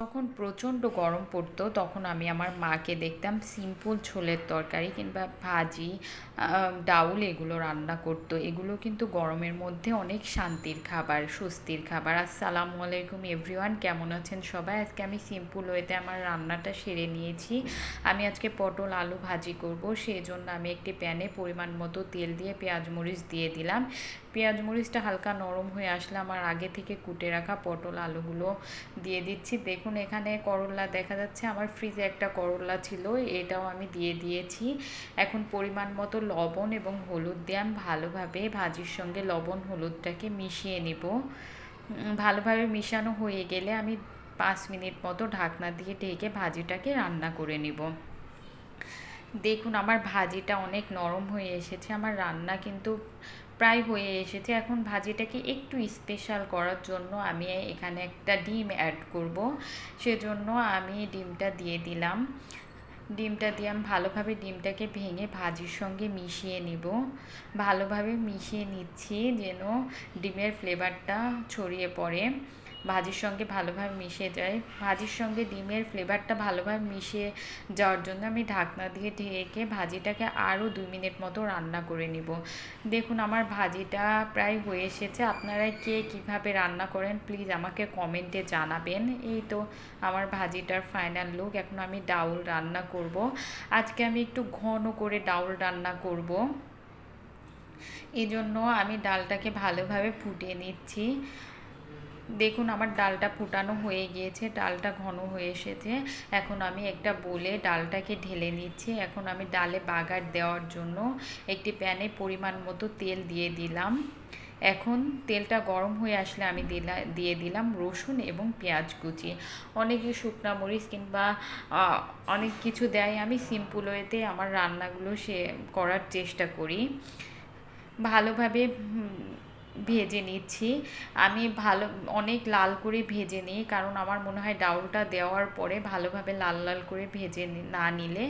যখন প্রচণ্ড গরম পড়তো, তখন আমি আমার মাকে দেখতাম সিম্পল ছোলের তরকারি কিংবা ভাজি ডাউল এগুলো রান্না করতো। এগুলো কিন্তু গরমের মধ্যে অনেক শান্তির খাবার, স্বস্তির খাবার। আসসালামু আলাইকুম এভরিওয়ান, কেমন আছেন সবাই? আজকে আমি সিম্পল ওয়েতে আমার রান্নাটা সেরে নিয়েছি। আমি আজকে পটল আলু ভাজি করব সেই জন্য আমি একটি প্যানে পরিমাণ মতো তেল দিয়ে পেঁয়াজ মরিচ দিয়ে দিলাম। পেঁয়াজ মরিচটা হালকা নরম হয়ে আসলে আমার আগে থেকে কুটে রাখা পটল আলুগুলো দিয়ে দিচ্ছি। দেখুন, এখানে করল্লা দেখা যাচ্ছে, আমার ফ্রিজে একটা করল্লা ছিল, এটাও আমি দিয়ে দিয়েছি। এখন পরিমাণ মতো লবণ এবং হলুদ দিয়ে আমি ভালোভাবে ভাজির সঙ্গে লবণ হলুদটাকে মিশিয়ে নেব। ভালোভাবে মিশানো হয়ে গেলে আমি পাঁচ মিনিট মতো ঢাকনা দিয়ে ঢেকে ভাজিটাকে রান্না করে নিব। দেখুন, আমার ভাজিটা অনেক নরম হয়ে এসেছে, আমার রান্না কিন্তু প্রায় হয়ে এসেছে। এখন ভাজিটাকে একটু স্পেশাল করার জন্য আমি এখানে একটা ডিম অ্যাড করব। সেজন্য আমি ডিমটা দিয়ে দিলাম। ডিমটা দিয়ে আমি ভালোভাবে ডিমটাকে ভেঙে ভাজির সঙ্গে মিশিয়ে নিব। ভালোভাবে মিশিয়ে নিচ্ছি যেন ডিমের ফ্লেভারটা ছড়িয়ে পড়ে। ভাজির সঙ্গে ভালোভাবে মিশে যায় ভাজির সঙ্গে ডিমের ফ্লেভারটা ভালোভাবে মিশিয়ে যাওয়ার জন্য আমি ঢাকনা দিয়ে ঢেকে ভাজিটাকে আরও দুই মিনিট মতো রান্না করে নিব। দেখুন, আমার ভাজিটা প্রায় হয়ে এসেছে। আপনারা কে কীভাবে রান্না করেন প্লিজ আমাকে কমেন্টে জানাবেন। এই তো আমার ভাজিটার ফাইনাল লুক। এখন আমি ডাউল রান্না করব। আজকে আমি একটু ঘন করে ডাউল রান্না করব। এই জন্য আমি ডালটাকে ভালোভাবে ফুটিয়ে নিচ্ছি। দেখুন, আমার ডালটা ফুটানো হয়ে গিয়েছে, ডালটা ঘন হয়ে এসেছে। এখন আমি একটা বলে ডালটাকে ঢেলে নিচ্ছি। এখন আমি ডালে বাগার দেওয়ার জন্য একটি প্যানে পরিমাণ মতো তেল দিয়ে দিলাম। এখন তেলটা গরম হয়ে আসলে আমি দিলা, দিয়ে দিলাম রসুন এবং পেঁয়াজ কুচি। অনেকে শুকনা মরিচ কিংবা অনেক কিছু দেয়। আমি সিম্পল ওয়েতে আমার রান্নাগুলো সে করার চেষ্টা করি। ভালোভাবে ভেজে নিচ্ছি। আমি ভালো, অনেক লাল করে ভেজে নিই, কারণ আমার মনে হয় ডাউলটা দেওয়ার পরে ভালোভাবে লাল লাল করে ভেজে না নিলে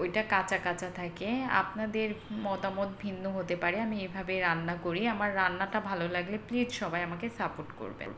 ওইটা কাঁচা কাঁচা থাকে। আপনাদের মতামত ভিন্ন হতে পারে, আমি এভাবে রান্না করি। আমার রান্নাটা ভালো লাগলে প্লিজ সবাই আমাকে সাপোর্ট করবেন।